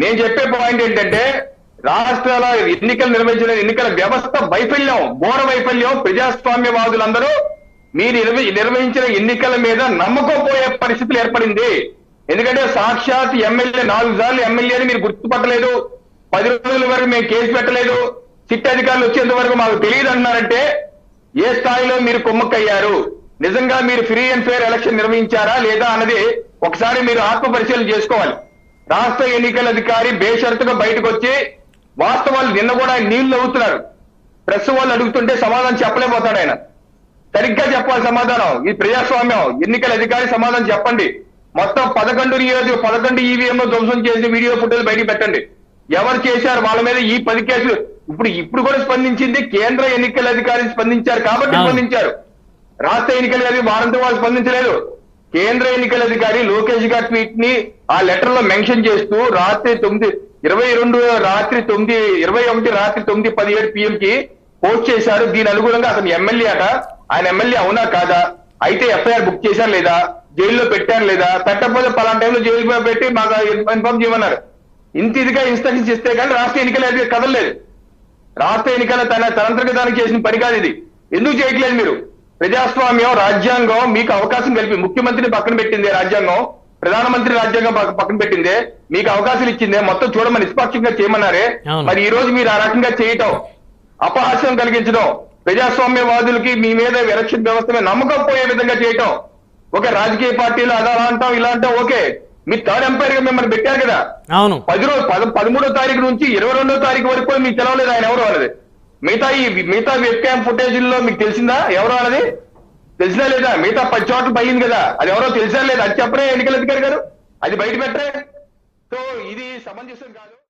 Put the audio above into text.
నేను చెప్పే పాయింట్ ఏంటంటే రాష్ట్రాల ఎన్నికలు నిర్వహించిన ఎన్నికల వ్యవస్థ వైఫల్యం ఘోర వైఫల్యం ప్రజాస్వామ్యవాదులందరూ మీరు నిర్వహించిన ఎన్నికల మీద నమ్మకపోయే పరిస్థితులు ఏర్పడింది. ఎందుకంటే సాక్షాత్ ఎమ్మెల్యే నాలుగు సార్లు ఎమ్మెల్యేని మీరు గుర్తుపట్టలేదు. పది రోజుల వరకు మేము కేసు పెట్టలేదు. సిట్ అధికారులు వచ్చేంత వరకు మాకు తెలియదు అన్నారంటే ఏ స్థాయిలో మీరు కుమ్మక్కయ్యారు? నిజంగా మీరు ఫ్రీ అండ్ ఫేర్ ఎలక్షన్ నిర్వహించారా లేదా అన్నది ఒకసారి మీరు ఆత్మ పరిశీలన చేసుకోవాలి. రాష్ట్ర ఎన్నికల అధికారి బేషరతుగా బయటకు వచ్చి వాస్తవాలు నిన్న కూడా ఆయన నీళ్ళు అవుతున్నారు. ప్రెస్ వాళ్ళు అడుగుతుంటే సమాధానం చెప్పలేకపోతాడు ఆయన. సరిగ్గా చెప్పాలి సమాధానం. ఈ ప్రజాస్వామ్యం ఎన్నికల అధికారి సమాధానం చెప్పండి. మొత్తం పదకొండు నియోజక పదకొండు ఈవీఎం ధ్వంసం చేసి వీడియో ఫోటోలు బయటికి పెట్టండి. ఎవరు చేశారు? వాళ్ళ మీద ఈ పది కేసులు ఇప్పుడు ఇప్పుడు కూడా స్పందించింది కేంద్ర ఎన్నికల అధికారి స్పందించారు కాబట్టి. స్పందించారు. రాష్ట్ర ఎన్నికల అధికారి వారంతో వాళ్ళు స్పందించలేదు. కేంద్ర ఎన్నికల అధికారి లోకేష్ గారి ట్వీట్ని ఆ లెటర్లో మెన్షన్ చేస్తూ రాత్రి తొమ్మిది ఇరవై రెండు రాత్రి తొమ్మిది ఇరవై ఒకటి రాత్రి తొమ్మిది పదిహేడు పిఎం కి పోస్ట్ చేశారు. దీని అనుగుణంగా అతను ఎమ్మెల్యే అట. ఆయన ఎమ్మెల్యే అవునా కాదా? అయితే ఎఫ్ఐఆర్ బుక్ చేశారు లేదా? జైల్లో పెట్టారు లేదా? పెట్టకపోతే పలానా టైంలో జైలు పెట్టి మాకు ఇన్ఫార్మ్ చేయమన్నారు. ఇంత ఇదిగా ఇన్స్ట్రక్షన్స్ ఇస్తే కానీ రాష్ట్ర ఎన్నికల అధికారి కదలలేదు. రాష్ట్ర ఎన్నికల తన తనంతరగా దానికి చేసిన పని కాదు ఇది. ఎందుకు చేయట్లేదు మీరు? ప్రజాస్వామ్యం రాజ్యాంగం మీకు అవకాశం కలిపి ముఖ్యమంత్రిని పక్కన పెట్టిందే రాజ్యాంగం ప్రధానమంత్రి రాజ్యాంగం పక్క- పక్కన పెట్టిందే మీకు అవకాశాలు ఇచ్చిందే మొత్తం చూడమని నిష్పాక్షంగా చేయమన్నారే. మరి ఈ రోజు మీరు ఆ రకంగా చేయటం అపహాస్యం కలిగించడం ప్రజాస్వామ్యవాదులకి మీ మీద ఎలక్షన్ వ్యవస్థ మీద నమ్మకం పోయే విధంగా చేయటం ఒక రాజకీయ పార్టీలు అలా అంటాం ఇలా అంటాం ఓకే. మీ థర్డ్ ఎంపైర్గా మిమ్మల్ని పెట్టారు కదా. అవును. పది రోజు పద పదమూడో తారీఖు నుంచి ఇరవై రెండో తారీఖు వరకు కూడా మీకు తెలవలేదు ఆయన ఎవరు అనేది మిగతా ఈ మిగతా వెబ్ క్యామ్ ఫుటేజ్లో మీకు తెలిసిందా? ఎవరో అనేది తెలిసినా లేదా? మిగతా పది చోట్ల పడింది కదా. అది ఎవరో తెలిసా లేదా? అది చెప్పరే ఎన్నికల అధికారి గారు. అది బయట పెట్టరే. సో ఇది సమంజసం కాదు.